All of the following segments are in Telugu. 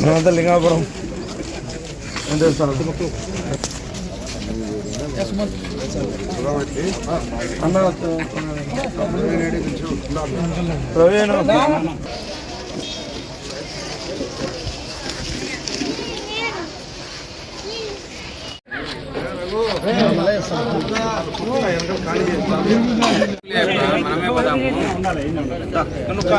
మనమంతా లింగాపురం ఎంత అన్న ప్రవీణ్ మనమే పోదాము కనుక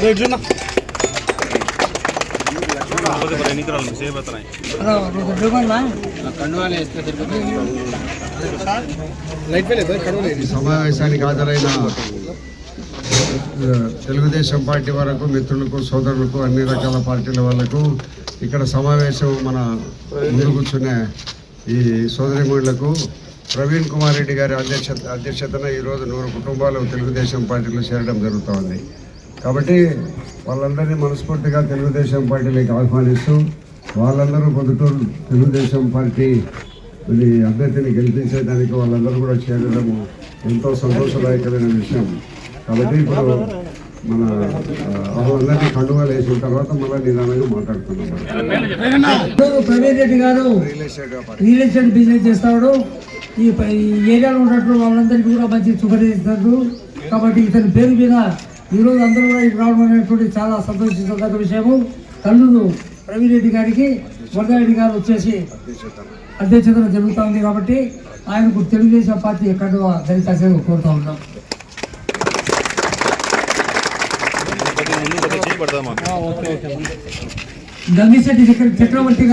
రైట్ ఇట్లా సమావేశానికి హాజరైన తెలుగుదేశం పార్టీ వరకు మిత్రులకు సోదరులకు అన్ని రకాల పార్టీల వాళ్ళకు ఇక్కడ సమావేశం మన ముందు కూర్చున్న ఈ సోదరిమణులకు ప్రవీణ్ కుమార్ రెడ్డి గారి అధ్యక్ష అధ్యక్షతన ఈరోజు నూరు కుటుంబాలు తెలుగుదేశం పార్టీలో చేరడం జరుగుతూ ఉంది. కాబట్టి వాళ్ళందరినీ మనస్ఫూర్తిగా తెలుగుదేశం పార్టీలోకి ఆహ్వానిస్తూ వాళ్ళందరూ పొద్దుటూరు తెలుగుదేశం పార్టీ మరి అభ్యర్థిని గెలిపించేదానికి వాళ్ళందరూ కూడా చేరడము ఎంతో సంతోషదాయకమైన విషయం. కాబట్టి ఇప్పుడు మన వాళ్ళందరినీ కండువాలు వేసిన తర్వాత మళ్ళీ నిదానంగా మాట్లాడుతున్నాం ప్రవీణ్ రెడ్డి గారు రియల్ ఎస్టేట్ బిజినెస్ చేస్తాడు ఈ ఈ ఏరియాలో ఉన్నట్టు వాళ్ళందరికీ కూడా మంచి సుపరిచిస్తారు కాబట్టి ఇతని పేరు మీద ఈరోజు అందరూ కూడా ఇక్కడ రావడం అనేటువంటి చాలా సంతోషించదగ్గ విషయము. కల్లూరు ప్రవీణ్ రెడ్డి గారికి వరదారెడ్డి గారు వచ్చేసి అధ్యక్షతన జరుగుతూ ఉంది కాబట్టి ఆయనకు తెలుగుదేశం పార్టీ ఎక్కడ ధరించాల్సింది కోరుతూ ఉన్నాం. గంగిశెట్టి చక్ర చక్రవర్తి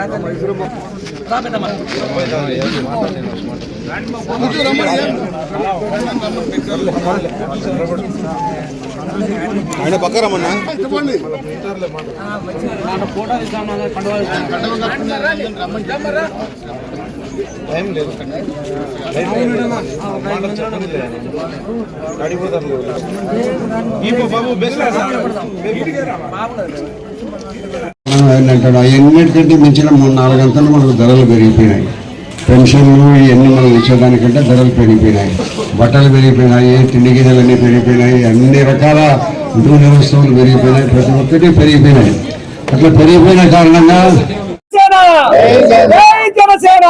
గారు ఆయన పక్క రమ్మన్నా ఏంటంటే అవన్నిటికంటే మించిన మూడు నాలుగు గంటలు మనకు ధరలు పెరిగిపోయినాయి. పెన్షన్లు ఇవన్నీ మనం ఇచ్చేదానికంటే ధరలు పెరిగిపోయినాయి. బట్టలు పెరిగిపోయినాయి తిండి గిన్నెలు అన్నీ పెరిగిపోయినాయి అన్ని రకాల నూనె వస్తువులు పెరిగిపోయినాయి ప్రతి ఒక్కటి పెరిగిపోయినాయి. అట్లా పెరిగిపోయిన కారణంగా జనసేన! జై జనసేన!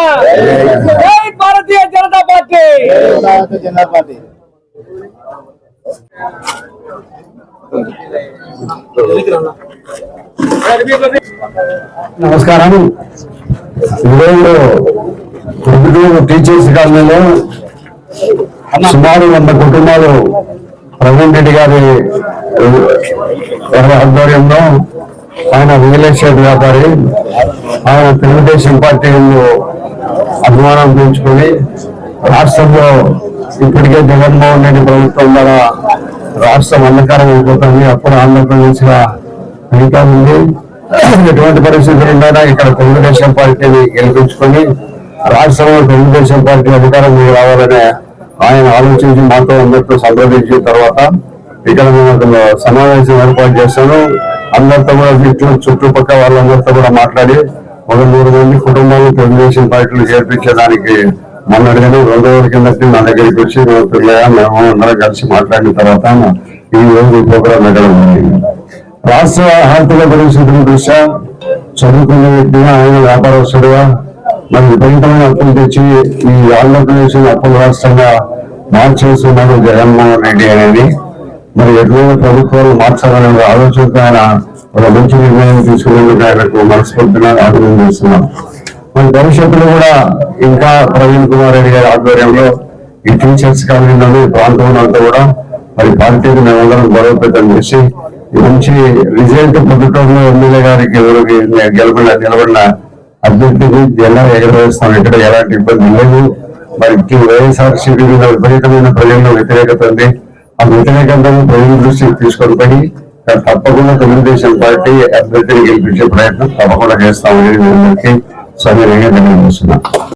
జై భారతీయ జనతా పార్టీ! జనతా పార్టీ నమస్కారం ఈరోజు పొద్దుటూరు టీచర్స్ కాలనీలో సుమారు వంద కుటుంబాలు ప్రవీణ్ రెడ్డి గారి ఆధ్వర్యంలో ఆయన రియల్ వ్యాపారి ఆయన తెలుగుదేశం పార్టీలో అభిమానం పెంచుకొని రాష్ట్రంలో ఇప్పటికే జగన్మోహన్ రెడ్డి ప్రభుత్వం ద్వారా రాష్ట్రం అంధకారం అయిపోతుంది. అప్పుడు ఆంధ్రప్రదేశ్గా ఇంకా ఉంది ఎటువంటి పరిస్థితులు ఉండాలా ఇక్కడ తెలుగుదేశం పార్టీని గెలిపించుకొని రాష్ట్రంలో తెలుగుదేశం పార్టీ అధికారం రావాలనే ఆయన ఆలోచించి మాతో అందరితో సంప్రదించిన తర్వాత ఇక్కడ మేము సమావేశం ఏర్పాటు చేస్తాను అందరితో కూడా ఇట్లా చుట్టుపక్కల వాళ్ళందరితో కూడా మాట్లాడి ఒక నూరు మంది కుటుంబాలు తెలుగుదేశం పార్టీలు చేర్పించడానికి మొన్నటిగానే రెండు రోజుల కిందటి నా దగ్గరికి వచ్చి మేము పిల్లయ్య మేము అందరం కలిసి మాట్లాడిన తర్వాత ఈ రోజు ఈ ప్రోగ్రాం పెట్టడం జరిగింది రాష్ట్ర ఆర్థిక పరిస్థితుల దృష్ట్యా చదువుకున్న వ్యక్తిగా ఆయన వ్యాపారస్తుడుగా మరి విపరీతమైన అప్పులు తెచ్చి ఈ ఆంధ్రప్రదేశ్ అప్పుల రాష్ట్రంగా మార్చేస్తున్నాడు జగన్మోహన్ రెడ్డి అనేది. మరి ఎటువంటి ప్రభుత్వాలు మార్చాలనే ఆలోచనతో ఆయన ఒక మంచి నిర్ణయం తీసుకునేందుకు ఆయనకు మనస్ఫూర్తిగా అభినందిస్తున్నాం మరి భవిష్యత్తులో కూడా ఇంకా ప్రవీణ్ కుమార్ రెడ్డి గారి ఆధ్వర్యంలో ఈ టీచర్స్ కాలనీలోని ఈ ప్రాంతంలో అంతా కూడా మరి పార్టీని మేమందరం బలోపేతం చేసి మంచి రిజల్ట్ పొందటంలో ఎమ్మెల్యే గారికి ఎవరికి గెలబడిన నిలబడిన అభ్యర్థికి ఎలా ఎగరవేస్తాం ఇక్కడ ఎలాంటి ఇబ్బంది లేదు. మరి వైఎస్ఆర్ సిపి మీద విపరీతమైన ప్రజల్లో వ్యతిరేకత ఉంది. ఆ వ్యతిరేకతను ప్రజల దృష్టికి తీసుకొని తప్పకుండా తెలుగుదేశం పార్టీ అభ్యర్థిని గెలిపించే ప్రయత్నం తప్పకుండా చేస్తామని మీ అందరికీ సవినయంగా తెలియజేస్తున్నాను